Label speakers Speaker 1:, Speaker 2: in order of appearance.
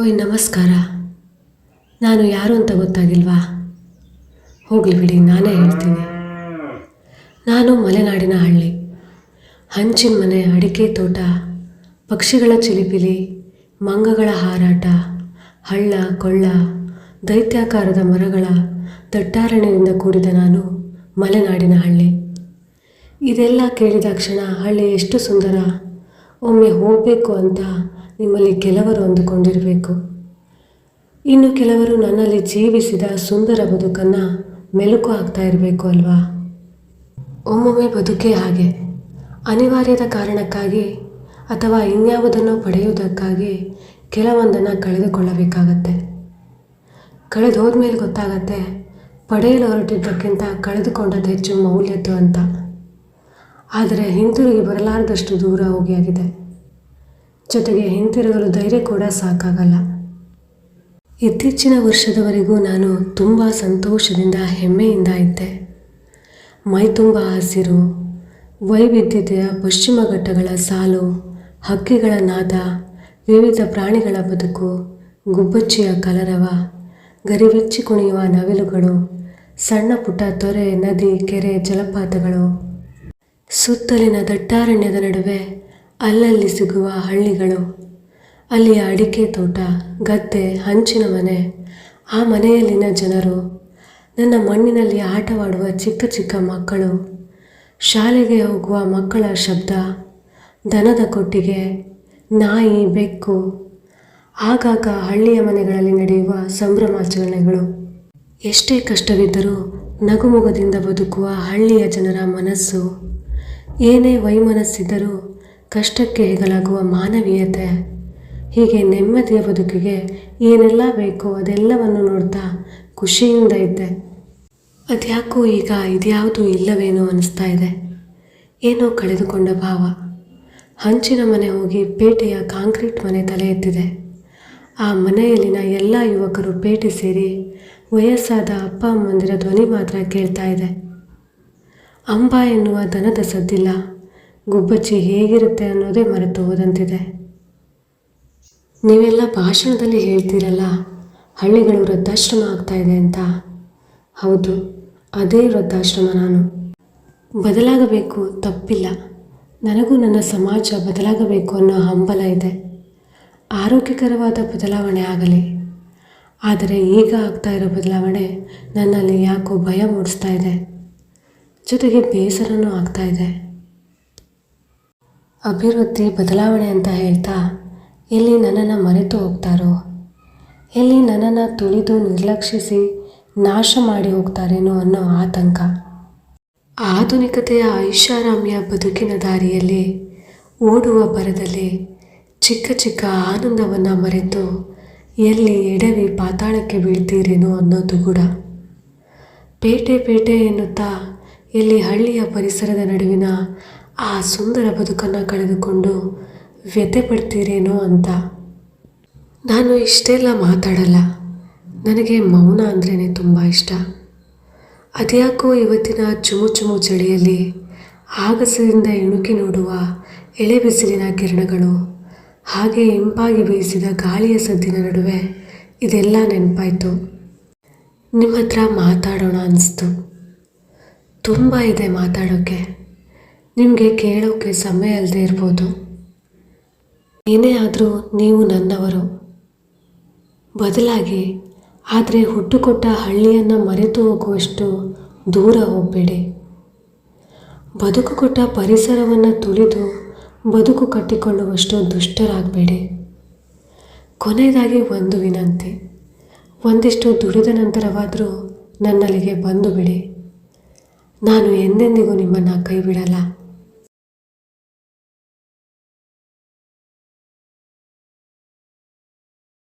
Speaker 1: ಓಯ್, ನಮಸ್ಕಾರ. ನಾನು ಯಾರು ಅಂತ ಗೊತ್ತಾಗಿಲ್ವಾ? ಹೋಗಲಿ ಬಿಡಿ, ನಾನೇ ಹೇಳ್ತೀನಿ. ನಾನು ಮಲೆನಾಡಿನ ಹಳ್ಳಿ. ಹಂಚಿನ ಮನೆ, ಅಡಿಕೆ ತೋಟ, ಪಕ್ಷಿಗಳ ಚಿಲಿಪಿಲಿ, ಮಂಗಗಳ ಹಾರಾಟ, ಹಳ್ಳ, ಕೊಳ್ಳ, ದೈತ್ಯಾಕಾರದ ಮರಗಳ ದಟ್ಟಾರಣ್ಯದಿಂದ ಕೂಡಿದ ನಾನು ಮಲೆನಾಡಿನ ಹಳ್ಳಿ. ಇದೆಲ್ಲ ಕೇಳಿದ ಕ್ಷಣ ಹಳ್ಳಿ ಎಷ್ಟು ಸುಂದರ. ಒಮ್ಮೆ ಹೋಗಬೇಕು ಅಂತ ನಿಮ್ಮಲ್ಲಿ ಕೆಲವರು ಅಂದುಕೊಂಡಿರಬೇಕು. ಇನ್ನು ಕೆಲವರು ನನ್ನಲ್ಲಿ ಜೀವಿಸಿದ ಸುಂದರ ಬದುಕನ್ನು ಮೆಲುಕು ಹಾಕ್ತಾ ಇರಬೇಕು ಅಲ್ವಾ? ಒಮ್ಮೊಮ್ಮೆ ಬದುಕೇ ಹಾಗೆ. ಅನಿವಾರ್ಯದ ಕಾರಣಕ್ಕಾಗಿ ಅಥವಾ ಇನ್ಯಾವುದನ್ನು ಪಡೆಯುವುದಕ್ಕಾಗಿ ಕೆಲವೊಂದನ್ನು ಕಳೆದುಕೊಳ್ಳಬೇಕಾಗತ್ತೆ. ಕಳೆದು ಹೋದ್ಮೇಲೆ ಗೊತ್ತಾಗತ್ತೆ ಪಡೆಯಲು ಹೊರಟಿದ್ದಕ್ಕಿಂತ ಕಳೆದುಕೊಂಡದ್ದು ಹೆಚ್ಚು ಮೌಲ್ಯದ್ದು ಅಂತ. ಆದರೆ ಹಿಂತಿರುಗಿ ಬರಲಾರದಷ್ಟು ದೂರ ಹೋಗಿ ಆಗಿದೆ ಜೊತೆಗೆ ಹಿಂತಿರುಗಲು ಧೈರ್ಯ ಕೂಡ ಸಾಕಾಗಲ್ಲ. ಇತ್ತೀಚಿನ ವರ್ಷದವರೆಗೂ ನಾನು ತುಂಬ ಸಂತೋಷದಿಂದ, ಹೆಮ್ಮೆಯಿಂದ ಇದ್ದೆ. ಮೈ ತುಂಬ ಹಸಿರು, ವೈವಿಧ್ಯತೆಯ ಪಶ್ಚಿಮ ಘಟ್ಟಗಳ ಸಾಲು, ಹಕ್ಕಿಗಳ ನಾದ, ವಿವಿಧ ಪ್ರಾಣಿಗಳ ಬದುಕು, ಗುಬ್ಬಚ್ಚಿಯ ಕಲರವ, ಗರಿಬಿಚ್ಚಿ ಕುಣಿಯುವ ನವಿಲುಗಳು, ಸಣ್ಣ ಪುಟ್ಟ ತೊರೆ, ನದಿ, ಕೆರೆ, ಜಲಪಾತಗಳು. ಸುತ್ತಲಿನ ದಟ್ಟಾರಣ್ಯದ ನಡುವೆ ಅಲ್ಲಲ್ಲಿ ಸಿಗುವ ಹಳ್ಳಿಗಳು, ಅಲ್ಲಿಯ ಅಡಿಕೆ ತೋಟ, ಗದ್ದೆ, ಹಂಚಿನ ಮನೆ, ಆ ಮನೆಯಲ್ಲಿನ ಜನರು, ನನ್ನ ಮಣ್ಣಿನಲ್ಲಿ ಆಟವಾಡುವ ಚಿಕ್ಕ ಚಿಕ್ಕ ಮಕ್ಕಳು, ಶಾಲೆಗೆ ಹೋಗುವ ಮಕ್ಕಳ ಶಬ್ದ, ದನದ ಕೊಟ್ಟಿಗೆ, ನಾಯಿ, ಬೆಕ್ಕು, ಆಗಾಗ ಹಳ್ಳಿಯ ಮನೆಗಳಲ್ಲಿ ನಡೆಯುವ ಸಂಭ್ರಮಾಚರಣೆಗಳು. ಎಷ್ಟೇ ಕಷ್ಟವಿದ್ದರೂ ನಗುಮುಗದಿಂದ ಬದುಕುವ ಹಳ್ಳಿಯ ಜನರ ಮನಸ್ಸು, ಏನೇ ವೈಮನಸ್ಸಿದ್ದರೂ ಕಷ್ಟಕ್ಕೆ ಹೆಗಲಾಗುವ ಮಾನವೀಯತೆ, ಹೀಗೆ ನೆಮ್ಮದಿಯ ಬದುಕಿಗೆ ಏನೆಲ್ಲ ಬೇಕೋ ಅದೆಲ್ಲವನ್ನು ನೋಡ್ತಾ ಖುಷಿಯಿಂದ ಇದ್ದೆ. ಅದ್ಯಾಕೋ ಈಗ ಇದ್ಯಾವುದೂ ಇಲ್ಲವೇನೋ ಅನಿಸ್ತಾ ಇದೆ. ಏನೋ ಕಳೆದುಕೊಂಡ ಭಾವ. ಹಂಚಿನ ಮನೆ ಹೋಗಿ ಪೇಟೆಯ ಕಾಂಕ್ರೀಟ್ ಮನೆ ತಲೆ ಎತ್ತಿದೆ. ಆ ಮನೆಯಲ್ಲಿನ ಎಲ್ಲ ಯುವಕರು ಪೇಟೆ ಸೇರಿ ವಯಸ್ಸಾದ ಅಪ್ಪ ಅಮ್ಮಂದಿರ ಧ್ವನಿ ಮಾತ್ರ ಕೇಳ್ತಾ ಇದೆ. ಅಂಬ ಎನ್ನುವ ದನದ ಸದ್ದಿಲ್ಲ. ಗುಬ್ಬಚ್ಚಿ ಹೇಗಿರುತ್ತೆ ಅನ್ನೋದೇ ಮರೆತು ಹೋದಂತಿದೆ. ನೀವೆಲ್ಲ ಭಾಷಣದಲ್ಲಿ ಹೇಳ್ತೀರಲ್ಲ, ಹಳ್ಳಿಗಳು ವೃದ್ಧಾಶ್ರಮ ಆಗ್ತಾ ಇದೆ ಅಂತ. ಹೌದು, ಅದೇ ವೃದ್ಧಾಶ್ರಮ ನಾನು. ಬದಲಾಗಬೇಕು ತಪ್ಪಿಲ್ಲ. ನನಗೂ ನನ್ನ ಸಮಾಜ ಬದಲಾಗಬೇಕು ಅನ್ನೋ ಹಂಬಲ ಇದೆ. ಆರೋಗ್ಯಕರವಾದ ಬದಲಾವಣೆ ಆಗಲಿ. ಆದರೆ ಈಗ ಆಗ್ತಾ ಇರೋ ಬದಲಾವಣೆ ನನ್ನಲ್ಲಿ ಯಾಕೋ ಭಯ ಮೂಡಿಸ್ತಾ ಇದೆ. ಜೊತೆಗೆ ಬೇಸರನೂ ಆಗ್ತಾ ಇದೆ. ಅಭಿವೃದ್ಧಿ, ಬದಲಾವಣೆ ಅಂತ ಹೇಳ್ತಾ ಎಲ್ಲಿ ನನ್ನನ್ನು ಮರೆತು ಹೋಗ್ತಾರೋ, ಎಲ್ಲಿ ನನ್ನನ್ನು ತುಳಿದು ನಿರ್ಲಕ್ಷಿಸಿ ನಾಶ ಮಾಡಿ ಹೋಗ್ತಾರೇನೋ ಅನ್ನೋ ಆತಂಕ. ಆಧುನಿಕತೆಯ ಐಷಾರಾಮ್ಯ ಬದುಕಿನ ದಾರಿಯಲ್ಲಿ ಓಡುವ ಬರದಲ್ಲಿ ಚಿಕ್ಕ ಚಿಕ್ಕ ಆನಂದವನ್ನು ಮರೆತು ಎಲ್ಲಿ ಎಡವಿ ಪಾತಾಳಕ್ಕೆ ಬೀಳ್ತೀರೇನೋ ಅನ್ನೋದು ಕೂಡ. ಪೇಟೆ ಪೇಟೆ ಎನ್ನುತ್ತಾ ಎಲ್ಲಿ ಹಳ್ಳಿಯ ಪರಿಸರದ ನಡುವಿನ ಆ ಸುಂದರ ಬದುಕನ್ನು ಕಳೆದುಕೊಂಡು ವ್ಯಥೆ ಪಡ್ತೀರೇನೋ ಅಂತ. ನಾನು ಇಷ್ಟೆಲ್ಲ ಮಾತಾಡಲ್ಲ. ನನಗೆ ಮೌನ ಅಂದ್ರೇ ತುಂಬ ಇಷ್ಟ. ಅದ್ಯಾಕೋ ಇವತ್ತಿನ ಚುಮು ಚುಮು ಚಳಿಯಲ್ಲಿ ಆಗಸದಿಂದ ಇಣುಕಿ ನೋಡುವ ಎಳೆ ಬಿಸಿಲಿನ ಕಿರಣಗಳು, ಹಾಗೆ ಇಂಪಾಗಿ ಬೀಸಿದ ಗಾಳಿಯ ಸದ್ದಿನ ನಡುವೆ ಇದೆಲ್ಲ ನೆನಪಾಯಿತು. ನಿಮ್ಮ ಹತ್ರ ಮಾತಾಡೋಣ ಅನಿಸ್ತು. ತುಂಬ ಇದೆ ಮಾತಾಡೋಕ್ಕೆ ನಿಮಗೆ ಕೇಳೋಕ್ಕೆ ಸಮಯ ಅಲ್ಲದೆ ಇರ್ಬೋದು. ಏನೇ ಆದರೂ ನೀವು ನನ್ನವರು. ಬದಲಾಗಿ ಆದರೆ ಹುಟ್ಟುಕೊಟ್ಟ ಹಳ್ಳಿಯನ್ನು ಮರೆತು ಹೋಗುವಷ್ಟು ದೂರ ಹೋಗಬೇಡಿ. ಬದುಕು ಕೊಟ್ಟ ಪರಿಸರವನ್ನು ತುಳಿದು ಬದುಕು ಕಟ್ಟಿಕೊಳ್ಳುವಷ್ಟು ದುಷ್ಟರಾಗಬೇಡಿ. ಕೊನೆಯದಾಗಿ ಒಂದು ವಿನಂತಿ. ಒಂದಿಷ್ಟು ದುಡಿದ ನಂತರವಾದರೂ ನನ್ನಲ್ಲಿಗೆ ಬಂದು ಬಿಡಿ. ನಾನು ಎಂದೆಂದಿಗೂ ನಿಮ್ಮನ್ನು ಕೈ ಬಿಡಲ್ಲ